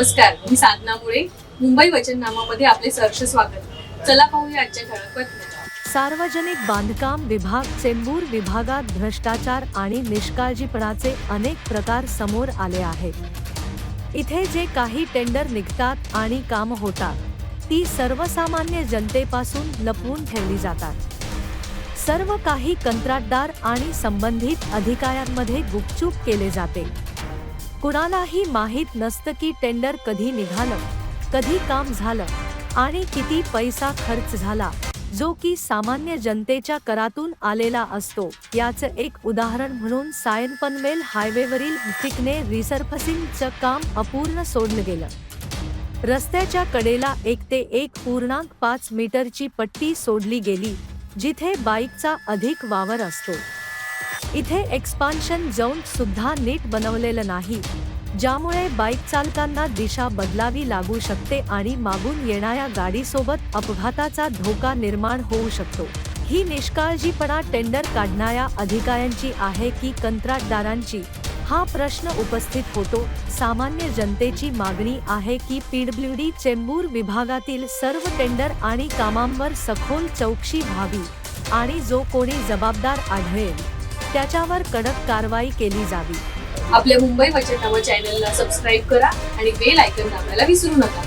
नमस्कार मी साधना मुळे मुंबई वचननामामध्ये आपले सहर्ष स्वागत. चला पाहूया आजच्या ठळक बातम्या. सार्वजनिक बांधकाम विभाग चेंबूर विभागात भ्रष्टाचार आणि निष्काळजीपणाचे अनेक प्रकार समोर आले आहेत. इथे जे काही टेंडर निघतात आणि काम होतात ती सर्वसामान्य जनतेपासून लपवून ठेवली जातात. सर्व काही कंत्राटदार आणि संबंधित अधिकाऱ्यांमध्ये गुपचूप केले जाते. कुणालाही माहीत नसतं की टेंडर कधी निघालं कधी काम झालं आणि किती पैसा खर्च झाला जो की सामान्य जनतेच्या करातून आलेला असतो. याचं एक उदाहरण म्हणून सायन पनवेल हायवेवरील पिकने रिसर्फसिंगचं काम अपूर्ण सोडलं गेलं. रस्त्याच्या कडेला एक ते एक पूर्णांक पाच मीटरची पट्टी सोडली गेली जिथे बाईकचा अधिक वावर असतो. इथे एक्सपान्शन झोन सुद्धा नीट बनवलेलं नाही ज्यामुळे बाईक चालकांना दिशा बदलावी लागू शकते आणि मागून येणाऱ्या गाडीसोबत अपघाताचा धोका निर्माण होऊ शकतो. ही निष्काळजीपणा टेंडर काढणाऱ्या अधिकाऱ्यांची आहे की कंत्राटदारांची? हा प्रश्न उपस्थित होतो. सामान्य जनतेची मागणी आहे की पीडब्ल्यू डी चेंबूर विभागातील सर्व टेंडर आणि कामांवर सखोल चौकशी व्हावी आणि जो कोणी जबाबदार आढळेल. त्याच्यावर कडक कारवाई केली जावी. आपल्या मुंबई वचननामा चॅनलला सबस्क्राईब करा आणि बेल आयकन दाबायला विसरू नका.